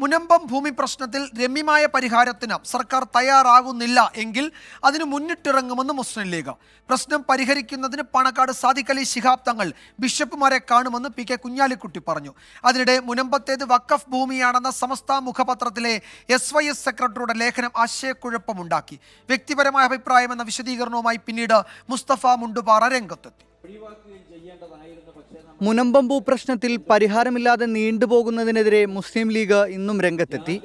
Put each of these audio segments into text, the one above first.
മുനമ്പം ഭൂമി പ്രശ്നത്തിൽ രമ്യമായ പരിഹാരത്തിന് സർക്കാർ തയ്യാറാകുന്നില്ല എങ്കിൽ അതിന് മുന്നിട്ടിറങ്ങുമെന്ന് മുസ്ലിം ലീഗ്. പ്രശ്നം പരിഹരിക്കുന്നതിന് പണക്കാട് സാദിഖലി ശിഹാബ് തങ്ങൾ ബിഷപ്പുമാരെ കാണുമെന്ന് പി കെ കുഞ്ഞാലിക്കുട്ടി പറഞ്ഞു. അതിനിടെ മുനമ്പത്തേത് വക്കഫ് ഭൂമിയാണെന്ന സമസ്ത മുഖപത്രത്തിലെ എസ് വൈ എസ് സെക്രട്ടറിയുടെ ലേഖനം ആശയക്കുഴപ്പമുണ്ടാക്കി. വ്യക്തിപരമായ അഭിപ്രായം എന്ന വിശദീകരണവുമായി പിന്നീട് മുസ്തഫ മുണ്ടുപാറ രംഗത്തെത്തി. മുനമ്പമ്പൂ പ്രശ്നത്തിൽ പരിഹാരമില്ലാതെ നീണ്ടുപോകുന്നതിനെതിരെ മുസ്ലിം ലീഗ് ഇന്നും രംഗത്തെത്തി.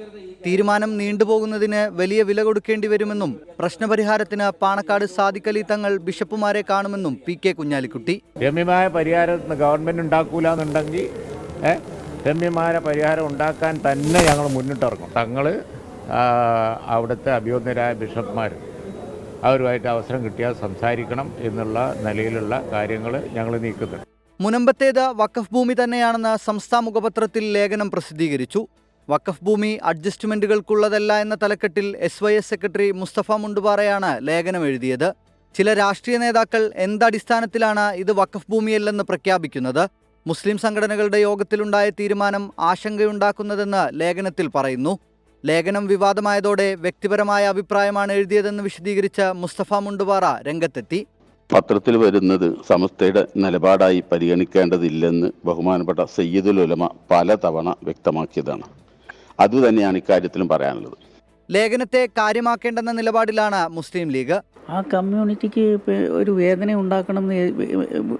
തീരുമാനം നീണ്ടുപോകുന്നതിന് വലിയ വില കൊടുക്കേണ്ടി വരുമെന്നും പ്രശ്നപരിഹാരത്തിന് പാണക്കാട് സാദിഖലി തങ്ങൾ ബിഷപ്പുമാരെ കാണുമെന്നും പി കെ കുഞ്ഞാലിക്കുട്ടി. രമ്യമായ പരിഹാരം ഗവൺമെന്റ് ഉണ്ടാക്കൂല എന്നുണ്ടെങ്കിൽ രമ്യമായ പരിഹാരം ഉണ്ടാക്കാൻ തന്നെ ഞങ്ങൾ മുന്നിട്ടിറങ്ങും. തങ്ങൾ അവിടുത്തെ അഭ്യോന്നരായ ബിഷപ്പ്മാർ അവരുമായിട്ട് അവസരം കിട്ടിയാൽ സംസാരിക്കണം എന്നുള്ള നിലയിലുള്ള കാര്യങ്ങൾ ഞങ്ങൾ നീക്കുന്നുണ്ട്. മുനമ്പത്തേത് വഖഫ് ഭൂമി തന്നെയാണെന്ന് സംസ്ഥാന മുഖപത്രത്തിൽ ലേഖനം പ്രസിദ്ധീകരിച്ചു. വഖഫ് ഭൂമി അഡ്ജസ്റ്റ്മെന്റുകൾക്കുള്ളതല്ല എന്ന തലക്കെട്ടിൽ S Y S secretary Mustafa മുണ്ടുപാറയാണ് ലേഖനം എഴുതിയത്. ചില രാഷ്ട്രീയ നേതാക്കൾ എന്തടിസ്ഥാനത്തിലാണ് ഇത് വഖഫ് ഭൂമിയല്ലെന്ന് പ്രഖ്യാപിക്കുന്നത്? മുസ്ലിം സംഘടനകളുടെ യോഗത്തിലുണ്ടായ തീരുമാനം ആശങ്കയുണ്ടാക്കുന്നതെന്ന് ലേഖനത്തിൽ പറയുന്നു. ലേഖനം വിവാദമായതോടെ വ്യക്തിപരമായ അഭിപ്രായമാണ് എഴുതിയതെന്ന് വിശദീകരിച്ച മുസ്തഫ മുണ്ടുപാറ രംഗത്തെത്തി. പത്രത്തിൽ വരുന്നത് സമസ്തയുടെ നിലപാടായി പരിഗണിക്കേണ്ടതില്ലെന്ന് ബഹുമാനപ്പെട്ട സയ്യിദുൽ ഉലമ പലതവണ വ്യക്തമാക്കിയതാണ്. അതുതന്നെയാണ് ഇക്കാര്യത്തിലും പറയാനുള്ളത്. ലേഖനത്തെ കാര്യമാക്കേണ്ടെന്ന നിലപാടിലാണ് മുസ്ലിം ലീഗ്. ആ കമ്മ്യൂണിറ്റിക്ക് ഒരു വേദന ഉണ്ടാക്കണം എന്ന്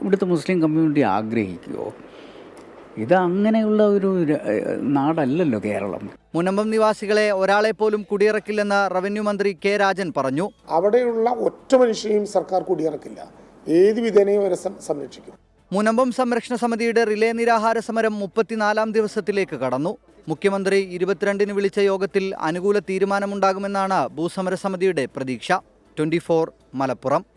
ഇവിടുത്തെ മുസ്ലിം കമ്മ്യൂണിറ്റി ആഗ്രഹിക്കുമോ ഇത് അങ്ങനെയുള്ള ഒരു നാടല്ലല്ലോ കേരളം. മുനമ്പം നിവാസികളെ ഒരാളെ പോലും കുടിയിറക്കില്ലെന്ന് റവന്യൂ മന്ത്രി കെ രാജൻ പറഞ്ഞു. അവിടെയുള്ള ഒറ്റ മനുഷ്യയും സർക്കാർ കുടിയിറക്കില്ല. ഏത് വിധേനയും അവരെ സംരക്ഷിക്കും. മുനമ്പം സംരക്ഷണ സമിതിയുടെ റിലേ നിരാഹാര സമരം മുപ്പത്തിനാലാം ദിവസത്തിലേക്ക് കടന്നു. മുഖ്യമന്ത്രി ഇരുപത്തിരണ്ടിന് വിളിച്ച യോഗത്തിൽ അനുകൂല തീരുമാനമുണ്ടാകുമെന്നാണ് ഭൂസമര സമിതിയുടെ പ്രതീക്ഷ. ട്വന്റി മലപ്പുറം.